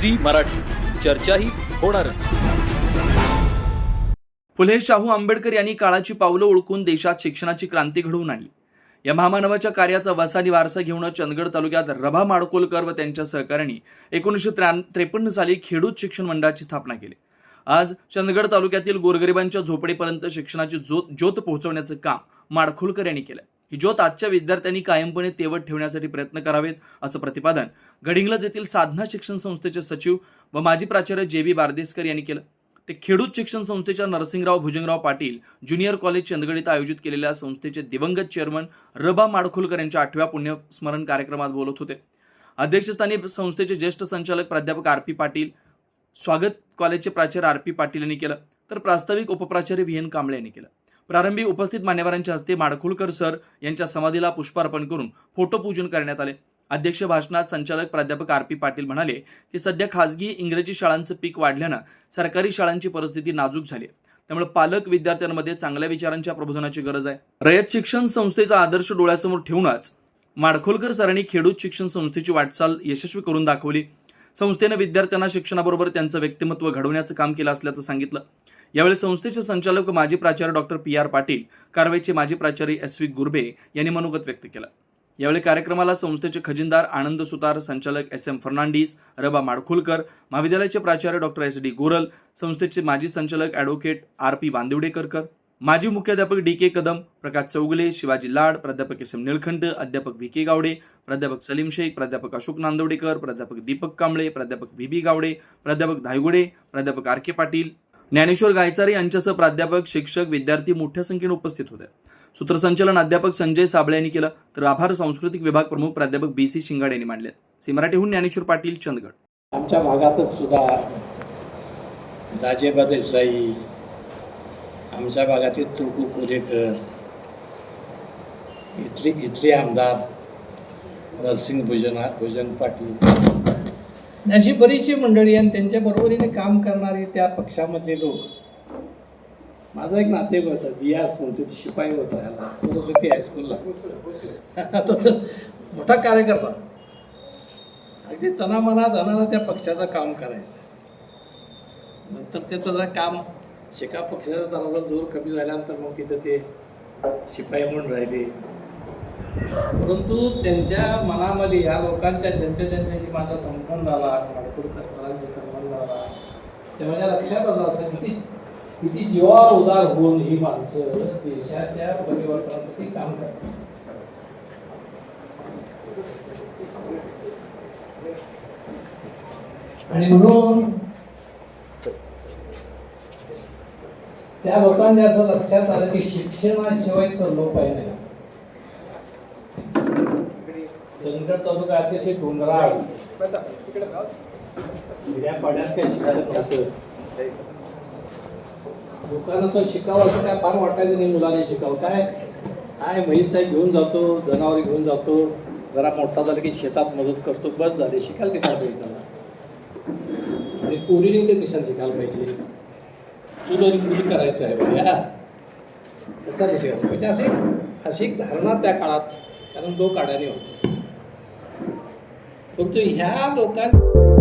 Zee Marathi. चर्चाही होणारच. फुले शाहू आंबेडकर यांनी काळाची पावलं ओळखून देशात शिक्षणाची क्रांती घडवून आणली. या महामानवाच्या कार्याचा वसानी वारसा घेऊन चंदगड तालुक्यात रभा माडकोलकर व त्यांच्या सहकाऱ्यांनी एकोणीसशे त्रेपन्न साली खेडूत शिक्षण मंडळाची स्थापना केली. आज चंदगड तालुक्यातील गोरगरिबांच्या झोपडीपर्यंत शिक्षणाची ज्योत ज्योत पोहोचवण्याचं काम माडखोलकर यांनी केलं. ही ज्योत आजच्या विद्यार्थ्यांनी कायमपणे तेवत ठेवण्यासाठी प्रयत्न करावेत असं प्रतिपादन गडिंग्लज येथील साधना शिक्षण संस्थेचे सचिव व माजी प्राचार्य जे बी बारदेसकर यांनी केलं. ते खेडूत शिक्षण संस्थेच्या नरसिंगराव भुजंगराव पाटील ज्युनियर कॉलेज चंदगड इथं आयोजित केलेल्या संस्थेचे दिवंगत चेअरमन रबा माडखुलकर यांच्या आठव्या पुण्यस्मरण कार्यक्रमात बोलत होते. अध्यक्षस्थानी संस्थेचे ज्येष्ठ संचालक प्राध्यापक आर पी पाटील स्वागत कॉलेजचे प्राचार्य आर पी पाटील यांनी केलं. तर प्रास्ताविक उपप्राचार्य व्ही एन कांबळे यांनी केलं. प्रारंभी उपस्थित मान्यवरांच्या हस्ते माडखोलकर सर यांच्या समाधीला पुष्पार्पण करून फोटोपूजन करण्यात आले. अध्यक्ष भाषणात संचालक प्राध्यापक आर पी पाटील म्हणाले की सध्या खासगी इंग्रजी शाळांचं पीक वाढल्यानं सरकारी शाळांची परिस्थिती नाजूक झाली त्यामुळे पालक विद्यार्थ्यांमध्ये चांगल्या विचारांच्या प्रबोधनाची गरज आहे. रयत शिक्षण संस्थेचा आदर्श डोळ्यासमोर ठेवूनच माडखोलकर सरांनी खेडूत शिक्षण संस्थेची वाटचाल यशस्वी करून दाखवली. संस्थेनं विद्यार्थ्यांना शिक्षणाबरोबर त्यांचं व्यक्तिमत्व घडवण्याचं काम केलं असल्याचं सांगितलं. यावेळी संस्थेचे संचालक व माजी प्राचार्य डॉक्टर पी आर पाटील कारवाईचे माजी प्राचार्य एस व्ही गुरबे यांनी मनोगत व्यक्त केलं. यावेळी कार्यक्रमाला संस्थेचे खजिनदार आनंद सुतार संचालक एस एम फर्नांडिस रबा माडखुलकर महाविद्यालयाचे प्राचार्य डॉक्टर एस डी गोरल संस्थेचे माजी संचालक ॲडव्होकेट आर पी बांदिवडेकरकर माजी मुख्याध्यापक डी के कदम प्रकाश चौगुले शिवाजी लाड प्राध्यापक एस एम निळखंड अध्यापक व्ही के गावडे प्राध्यापक सलीम शेख प्राध्यापक अशोक नांदवडेकर प्राध्यापक दीपक कांबळे प्राध्यापक व्ही बी गावडे प्राध्यापक धायगुडे प्राध्यापक आर के पाटील ज्ञानेश्वर गायचारे यांच्यासह प्राध्यापक शिक्षक विद्यार्थी मोठ्या संख्येने उपस्थित होते. सूत्रसंचालन अध्यापक संजय साबळे यांनी केलं तर आभार सांस्कृतिक विभाग प्रमुख प्राध्यापक बी सी शिंगाडे यांनी मांडले सी मराठीहून ज्ञानेश्वर पाटील चंदगड. आमच्या भागातच सुद्धा दाजेबा देसाई आमच्या भागातील तुळकू कोलेकर इथले इथले आमदार नरसिंग भुजन भुजन पाटील अशी बरीचशी मंडळी आणि त्यांच्या बरोबरीने काम करणारे त्या पक्षामधले लोक. माझा एक नातेवाईक होता दियास म्हणतो शिपाई होता ह्याला सरस्वती हायस्कूलला मोठा कार्यकर्ता. अगदी तनामना धनाला त्या पक्षाचं काम करायचं. नंतर त्याचं जरा काम शिका पक्षाचा जरा जोर कमी झाल्यानंतर मग तिथं ते शिपाई म्हणून राहिले. परंतु त्यांच्या मनामध्ये या लोकांच्या ज्यांच्या ज्यांच्याशी माझा संबंध झाला माडकुडकर सरांशी संबंध झाला ते माझ्या लक्षात आलं असं किती किती जीवा उदार होऊन ही माणसं देशाच्या परिवर्तनासाठी काम करतात. आणि म्हणून त्या लोकांनी असं लक्षात आलं की शिक्षणाशिवाय तर लोक आहे नाही. चंदगड तालुका अतिशय डोंगराळ. पाड्यात काय शिकायचं लोकांना तो शिकावं असं काय फार वाटायचं नाही मुलाने शिकावं. काय? काय म्हैस साहेब घेऊन जातो जनावर घेऊन जातो. जरा मोठा झाला की शेतात मदत करतो. बस झाले. शिकायला कशाला पाहिजे त्याला आणि पोरीने ते कशाला शिकायला पाहिजे? तुला मुली करायचं आहे बघा त्याचा नाही शिकायला पाहिजे अशी अशी एक धारणा त्या काळात कारण तो काढाने होते. परंतु ह्या लोकांना